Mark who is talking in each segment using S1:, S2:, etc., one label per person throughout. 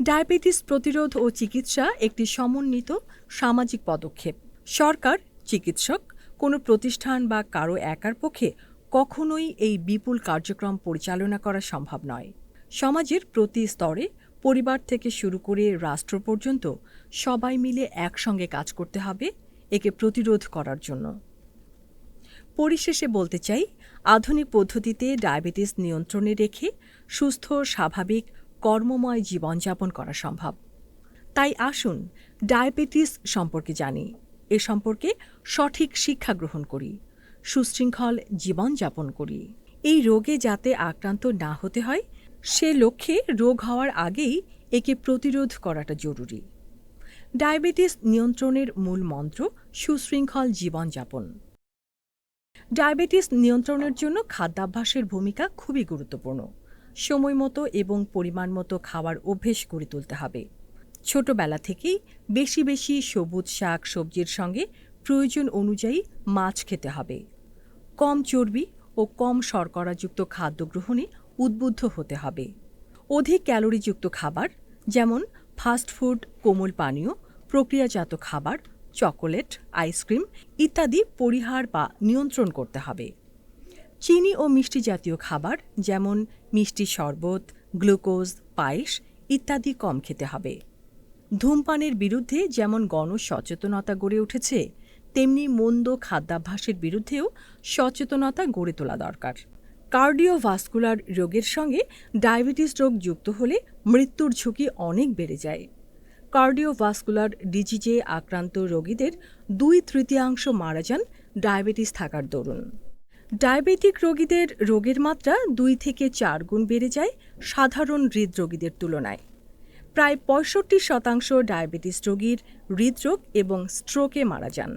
S1: Diabetes প্রতিরোধ ও চিকিৎসা একটি সমন্বিত সামাজিক পদক্ষেপ। সরকার, চিকিৎসক, কোনো প্রতিষ্ঠান বা কারও একার পক্ষে কখনোই এই বিপুল কার্যক্রম পরিচালনা করা সম্ভব নয়। সমাজের প্রতি স্তরে পরিবার থেকে শুরু করে রাষ্ট্র পর্যন্ত সবাই মিলে একসঙ্গে কাজ করতে হবে একে প্রতিরোধ করার জন্য। পরিশেষে বলতে চাই, আধুনিক পদ্ধতিতে ডায়াবেটিস নিয়ন্ত্রণে রেখে সুস্থ, স্বাভাবিক কর্মময় জীবনযাপন করা সম্ভব। তাই আসুন ডায়াবেটিস সম্পর্কে জানি। এ সম্পর্কে সঠিক শিক্ষা গ্রহণ করি। সুশৃঙ্খল জীবনযাপন করি। এই রোগে যাতে আক্রান্ত না হতে হয়, সে লক্ষ্যে রোগ হওয়ার আগেই একে প্রতিরোধ করাটা জরুরি। ডায়াবেটিস নিয়ন্ত্রণের মূল মন্ত্র সুশৃঙ্খল জীবনযাপন। ডায়াবেটিস নিয়ন্ত্রণের জন্য খাদ্যাভ্যাসের ভূমিকা খুবই গুরুত্বপূর্ণ। সময় মতো এবং পরিমাণ মতো খাওয়ার অভ্যেস গড়ে তুলতে হবে। ছোটবেলা থেকেই বেশি বেশি সবুজ শাক সবজির সঙ্গে প্রয়োজন অনুযায়ী মাছ খেতে হবে। কম চর্বি ও কম শর্করাযুক্ত খাদ্য গ্রহণে উদ্বুদ্ধ হতে হবে। অধিক ক্যালোরিযুক্ত খাবার যেমন ফাস্টফুড কোমল পানীয়, প্রক্রিয়াজাত খাবার, চকোলেট, আইসক্রিম ইত্যাদি পরিহার বা নিয়ন্ত্রণ করতে হবে। চিনি ও মিষ্টি জাতীয় খাবার, যেমন মিষ্টি শরবত, গ্লুকোজ, পায়েস ইত্যাদি কম খেতে হবে। ধূমপানের বিরুদ্ধে যেমন গণসচেতনতা গড়ে উঠেছে, তেমনি মন্দ খাদ্যাভ্যাসের বিরুদ্ধেও সচেতনতা গড়ে তোলা দরকার। কার্ডিওভাস্কুলার রোগের সঙ্গে ডায়াবেটিস রোগ যুক্ত হলে মৃত্যুর ঝুঁকি অনেক বেড়ে যায়। কার্ডিওভাস্কুলার ডিজিজে আক্রান্ত রোগীদের দুই তৃতীয়াংশ মারা যান ডায়াবেটিস থাকার দরুন। ডায়াবেটিক রোগীদের রোগের মাত্রা দুই থেকে চার গুণ বেড়ে যায় সাধারণ হৃদরোগীদের তুলনায়। প্রায় পঁয়ষট্টি শতাংশ ডায়াবেটিস রোগীর হৃদরোগ এবং স্ট্রোকে মারা যান।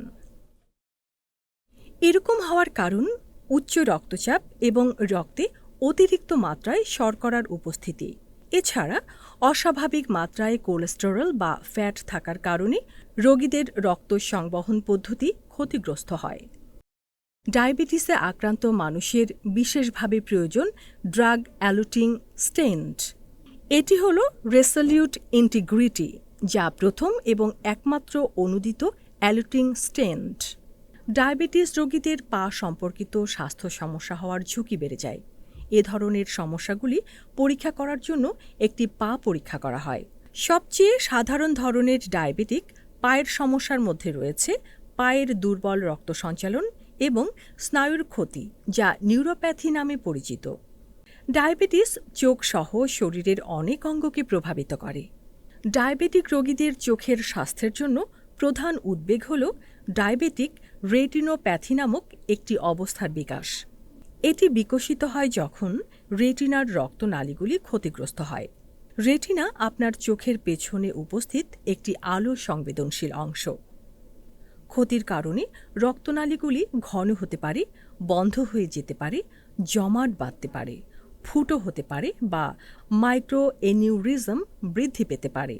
S1: এরকম হওয়ার কারণ উচ্চ রক্তচাপ এবং রক্তে অতিরিক্ত মাত্রায় শর্করার উপস্থিতি। এছাড়া অস্বাভাবিক মাত্রায় কোলেস্টেরল বা ফ্যাট থাকার কারণে রোগীদের রক্ত সংবহন পদ্ধতি ক্ষতিগ্রস্ত হয়। ডায়াবেটিসে আক্রান্ত মানুষের বিশেষভাবে প্রয়োজন ড্রাগ অ্যালুটিং স্টেন্ট। এটি হল রেসলিউট ইন্টিগ্রিটি, যা প্রথম এবং একমাত্র অনুদিত অ্যালুটিং স্টেন্ট। ডায়াবেটিস রোগীদের পা সম্পর্কিত স্বাস্থ্য সমস্যা হওয়ার ঝুঁকি বেড়ে যায়। এ ধরনের সমস্যাগুলি পরীক্ষা করার জন্য একটি পা পরীক্ষা করা হয়। সবচেয়ে সাধারণ ধরনের ডায়াবেটিক পায়ের সমস্যার মধ্যে রয়েছে পায়ের দুর্বল রক্ত সঞ্চালন এবং স্নায়ুর ক্ষতি, যা নিউরোপ্যাথি নামে পরিচিত। ডায়াবেটিস চোখ সহ শরীরের অনেক অঙ্গকে প্রভাবিত করে। ডায়াবেটিক রোগীদের চোখের স্বাস্থ্যের জন্য প্রধান উদ্বেগ হল ডায়াবেটিক রেটিনোপ্যাথি নামক একটি অবস্থার বিকাশ। এটি বিকশিত হয় যখন রেটিনার রক্তনালীগুলি ক্ষতিগ্রস্ত হয়। রেটিনা আপনার চোখের পেছনে উপস্থিত একটি আলো সংবেদনশীল অংশ। ক্ষতির কারণে রক্তনালীগুলি ঘন হতে পারে, বন্ধ হয়ে যেতে পারে, জমাট বাঁধতে পারে, ফুটো হতে পারে বা মাইক্রো এনিউরিজম বৃদ্ধি পেতে পারে।